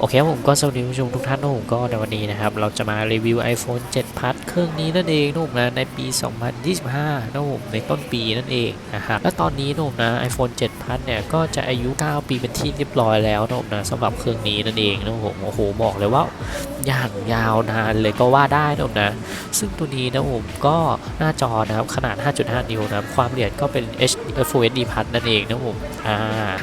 โอเคผมก็สวัสดีผู้ชมทุกท่านนะผมก็ในวันนี้นะครับ เราจะมารีวิว iPhone 7 Plus เครื่องนี้นั่นเองนะผมนะในปี 2025นะผมในต้นปีนั่นเองนะครับและตอนนี้นะผมนะ iPhone 7 Plus เนี่ยก็จะอายุ 9 ปีเป็นที่เรียบร้อยแล้วนะผมนะสำหรับเครื่องนี้นั่นเองนะผมโอ้โหบอกเลยว่าอย่างยาวนานเลยก็ว่าได้นะผมนะ ซึ่งตัวนี้นะผมก็หน้าจอนะครับขนาด 5.5 นิ้วนะครับความละเอียดก็เป็น H Full HD Plus นั่นเองนะผมอ่า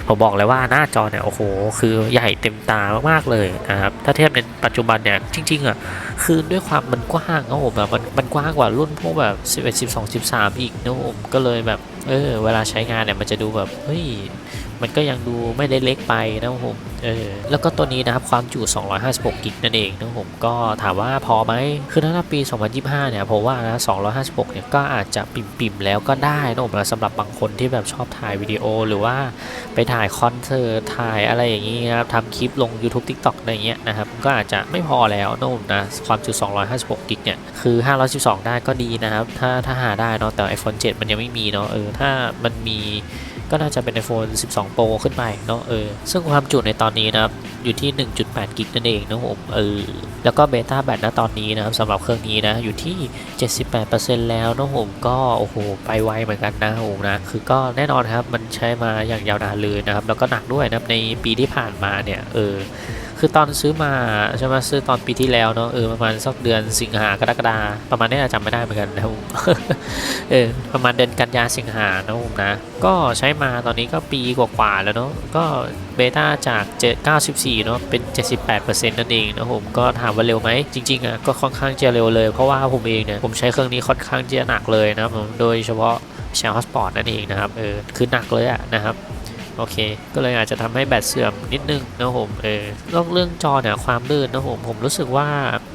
ผมบอกเลยว่าหน้าจอเนี่ยโอ้โหคือใหญ่เต็มตามากๆเลยนะครับถ้าเทียบในปัจจุบันเนี่ยจริงๆอะคือด้วยความมันกว้างนะผมแบบมันมันกว้างกว่ารุ่นพวกแบบ11 12 13 อีกนะผมก็เลยแบบเออเวลาใช้งานเนี่ยมันจะดูแบบเฮ้ย มันก็ยังดูไม่ได้เล็กไปนะผมเออแล้วก็ตัวนี้นะครับความจุ 256 กิกนั่นเองนะผมก็ถามว่าพอไหมคือถ้าปี 2025 เนี่ยผมว่านะ256 เนี่ยก็อาจจะปิ่มๆแล้วก็ได้นะผมนะสำหรับบางคนที่แบบชอบถ่ายวิดีโอหรือว่าไปถ่ายคอนเสิร์ตถ่ายอะไรอย่างนี้นะครับทำคลิปลง YouTube TikTok อะไรอย่างเงี้ยนะครับก็อาจจะไม่พอแล้วนะผมนะความจุ 256 กิกเนี่ยคือ 512 ได้ก็ดีนะครับถ้าถ้าหาได้เนาะแต่ iPhone 7 มันยังไม่มีเนาะเออถ้ามันมี ก็น่าจะเป็น iPhone 12 Pro ขึ้นไปเนาะเออซึ่งความจุในตอนนี้นะครับอยู่ที่ 1.8 กิกนั่นเองนะผมเออแล้วก็เบต้าแบตณตอนนี้นะครับสำหรับเครื่องนี้นะอยู่ที่ 78%แล้วนะผมก็โอ้โหไปไวเหมือนกันนะผมนะคือก็แน่นอนครับมันใช้มาอย่างยาวนานเลยนะครับแล้วก็หนักด้วยนะครับในปีที่ผ่านมาเนี่ยเออ คือตอนซื้อมาใช่ไหมซื้อตอนปีที่แล้วเนาะเออประมาณสักเดือนสิงหากรกฎาประมาณนี้จำไม่ได้เหมือนกันนะผมเออประมาณเดือนกันยาสิงหานะผมนะ ก็ใช้มาตอนนี้ก็ปีกว่าๆแล้วเนาะก็เบต้าจาก94เนาะเป็น 78%นั่นเองนะผมก็ถามว่าเร็วไหมจริงๆอะก็ค่อนข้างจะเร็วเลยเพราะว่าผมเองเนี่ยผมใช้เครื่องนี้ค่อนข้างจะหนักเลยนะผมโดยเฉพาะแชร์ฮอสปอร์ตนั่นเองนะครับเออคือหนักเลยอะนะครับ โอเค ก็เลยอาจจะทำให้แบตเสื่อมนิดนึงนะผมเออเรื่องเรื่องจอเนี่ยความลื่นนะผมผมรู้สึกว่า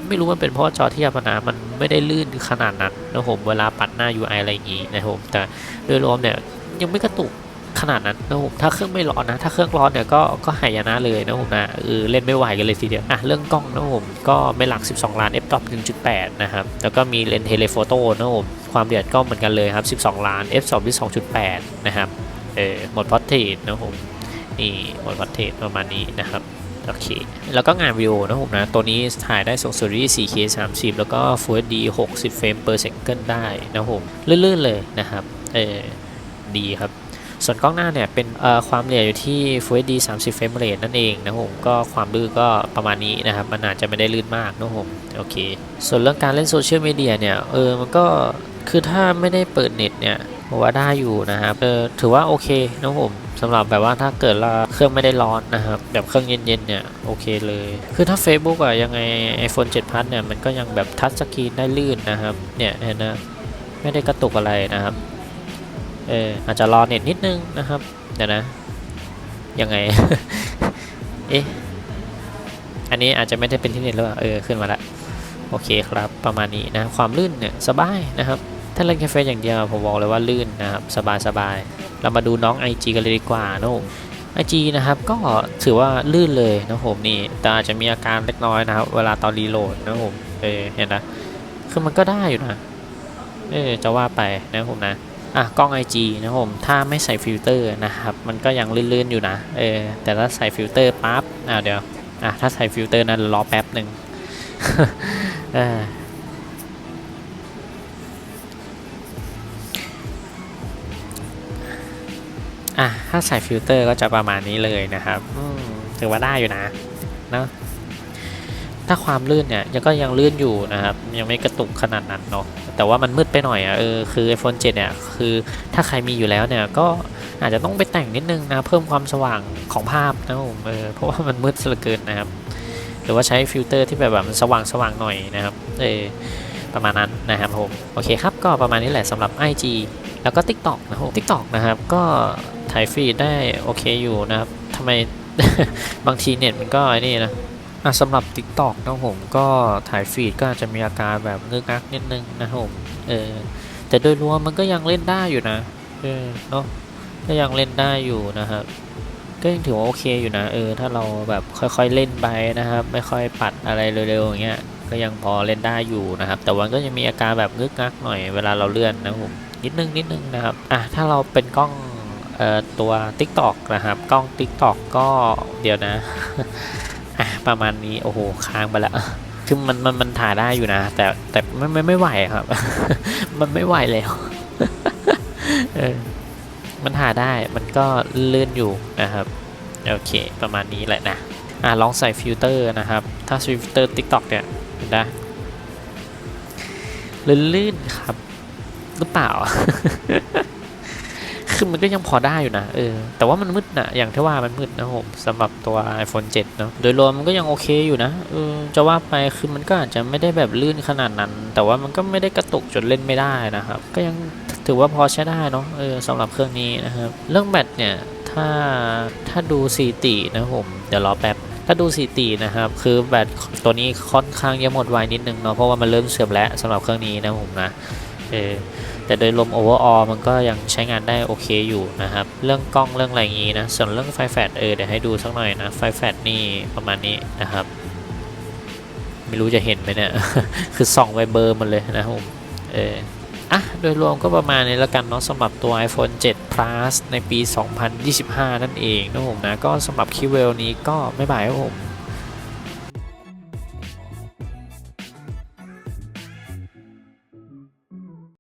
ไม่รู้มันเป็นเพราะจอที่ยาปนามันไม่ได้ลื่นขนาดนั้นนะผมเวลาปัดหน้า UI อะไรอย่างงี้นะผมแต่โดยรวมเนี่ยยังไม่กระตุกขนาดนั้นนะผมถ้าเครื่องไม่ร้อนนะ ถ้าเครื่องร้อนเนี่ยก็ก็หายนะเลยนะผมนะเออเล่นไม่ไหวกันเลยทีเดียวอะเรื่องกล้องนะผมก็ไม่หลัก 12 ล้าน f 1 1.8 นะครับ แล้วก็มีเลนส์เทเลโฟโต้นะผมความละเอียดก็เหมือนกันเลยครับ 12 ล้าน f 2 2.8 นะครับ เออหมดพอร์เทรตนะผมนี่หมดพอร์เทรตประมาณนี้นะครับโอเคแล้วก็งานวิดีโอนะผมนะ ตัวนี้ถ่ายได้สูงสุดที่ 4K 30 แล้วก็ Full HD 60 เฟรม per second ได้นะผมลื่นๆเลยนะครับเออดีครับ ส่วนกล้องหน้าเนี่ย เป็นความละเอียดอยู่ที่ Full HD 30 เฟรมเรทนั่นเองนะผมก็ความลื่นก็ประมาณนี้นะครับ มันอาจจะไม่ได้ลื่นมากนะผมโอเค ส่วนเรื่องการเล่นโซเชียลมีเดียเนี่ย เออมันก็คือถ้าไม่ได้เปิดเน็ตเนี่ย ผมว่าได้อยู่นะครับเออถือว่าโอเคนะผมสำหรับแบบว่าถ้าเกิดว่าเครื่องไม่ได้ร้อนนะครับแบบเครื่องเย็นๆเนี่ยโอเคเลย คือถ้า Facebook อะยังไง iPhone 7 Plus เนี่ยมันก็ยังแบบทัชสกรีนได้ลื่นนะครับเนี่ยเห็นนะไม่ได้กระตุกอะไรนะครับเอออาจจะรอเน็ตนิดนึงนะครับเดี๋ยวนะยังไงเอ๊ะอันนี้อาจจะไม่ได้เป็นที่เน็ตหรือเปล่าเออขึ้นมาละโอเคครับประมาณนี้นะความลื่นเนี่ยสบายนะครับ ถ้าเล่นแค่เฟซอย่างเดียวผมบอกเลยว่าลื่นนะครับสบายสบายเรามาดูน้อง IG กันเลยดีกว่านะผม IG นะครับก็ถือว่าลื่นเลยนะผมนี่แต่อาจจะมีอาการเล็กน้อยนะครับ เวลาตอนรีโหลดนะผมเออเห็นนะคือมันก็ได้อยู่นะเออจะว่าไปนะผมนะอะกล้อง IG นะผมถ้าไม่ใส่ฟิลเตอร์นะครับ มันก็ยังลื่นๆอยู่นะเออแต่ถ้าใส่ฟิลเตอร์ปั๊บอะเดี๋ยวอะถ้าใส่ฟิลเตอร์นั้นรอแป๊บหนึ่ง อออะถ้าใส่ฟิลเตอร์ก็จะประมาณนี้เลยนะครับอืมถือว่าได้อยู่นะเนอะถ้าความลื่นเนี่ยยังก็ยังลื่นอยู่นะครับ ยังไม่กระตุกขนาดนั้นเนาะแต่ว่ามันมืดไปหน่อยอะเออคือ iPhone 7 เนี่ยคือถ้าใครมีอยู่แล้วเนี่ยก็อาจจะต้องไปแต่งนิดนึงนะเพิ่มความสว่างของภาพนะผมเออเพราะว่ามันมืดเหลือเกินนะครับ หรือว่าใช้ฟิลเตอร์ที่แบบแบบมันสว่างสว่างหน่อยนะครับเออประมาณนั้นนะครับผมโอเคครับก็ประมาณนี้แหละสำหรับ IG แล้วก็ TikTok นะครับ TikTok นะครับก็ ถ่ายฟีดได้โอเคอยู่นะครับทำไมบางทีเน็ตมันก็ไอ้นี่นะสำหรับ TikTok นะผมก็ถ่ายฟีดก็อาจจะมีอาการแบบงึกงักนิดนึงนะผมเออแต่โดยรวมมันก็ยังเล่นได้อยู่นะเออเนาะก็ยังเล่นได้อยู่นะครับก็ยังถือว่าโอเคอยู่นะเออถ้าเราแบบค่อยๆเล่นไปนะครับ ไม่ค่อยปัดอะไรเร็วๆอย่างเงี้ยก็ยังพอเล่นได้อยู่นะครับ แต่ว่าก็จะมีอาการแบบงึกงักหน่อยเวลาเราเลื่อนนะผมนิดนึงนิดนึงนะครับอะถ้าเราเป็นกล้อง ตัว TikTok นะครับ กล้อง TikTok ก็เดี๋ยวนะประมาณนี้โอ้โหค้างไปแล้วคือมันมันมันถ่ายได้อยู่นะ แต่แต่ไม่ไม่ไม่ไหวครับ มันไม่ไหวแล้วเออมันถ่ายได้มันก็เลื่อนอยู่นะครับโอเค ประมาณนี้แหละนะอะลองใส่ฟิลเตอร์นะครับ ถ้าฟิลเตอร์ TikTok เนี่ยเห็นได้ลื่นๆครับ หรือเปล่า คือมันก็ยังพอได้อยู่นะเออแต่ว่ามันมืดนะอย่างที่ว่ามันมืดนะผมสำหรับตัว iPhone 7 เนอะโดยรวมมันก็ยังโอเคอยู่นะเออจะว่าไปคือมันก็อาจจะไม่ได้แบบลื่นขนาดนั้น แต่ว่ามันก็ไม่ได้กระตุกจนเล่นไม่ได้นะครับ ก็ยังถือว่าพอใช้ได้เนาะเออสำหรับเครื่องนี้นะครับเรื่องแบตเนี่ยถ้าถ้าดูสีตีนะผมเดี๋ยวรอแป๊บถ้าดูสีตีนะครับ คือแบตตัวนี้ค่อนข้างจะหมดไวนิดนึงเนาะเพราะว่ามันเริ่มเสื่อมแล้วสำหรับเครื่องนี้นะผมนะเออ แต่โดยรวม overall มันก็ยังใช้งานได้โอเคอยู่นะครับ เรื่องกล้องเรื่องอะไรอย่างงี้นะ ส่วนเรื่องไฟแฟลชเออเดี๋ยวให้ดูสักหน่อยนะ ไฟแฟลชนี่ประมาณนี้นะครับ ไม่รู้จะเห็นไหมเนี่ย คือส่องไวเบอร์มันเลยนะผมเอออะ โดยรวมก็ประมาณนี้แล้วกันเนาะสำหรับตัว iPhone 7 Plus ในปี 2025 นั่นเองนะผมนะ ก็สำหรับคิวเวลนี้ก็ไม่บายครับผม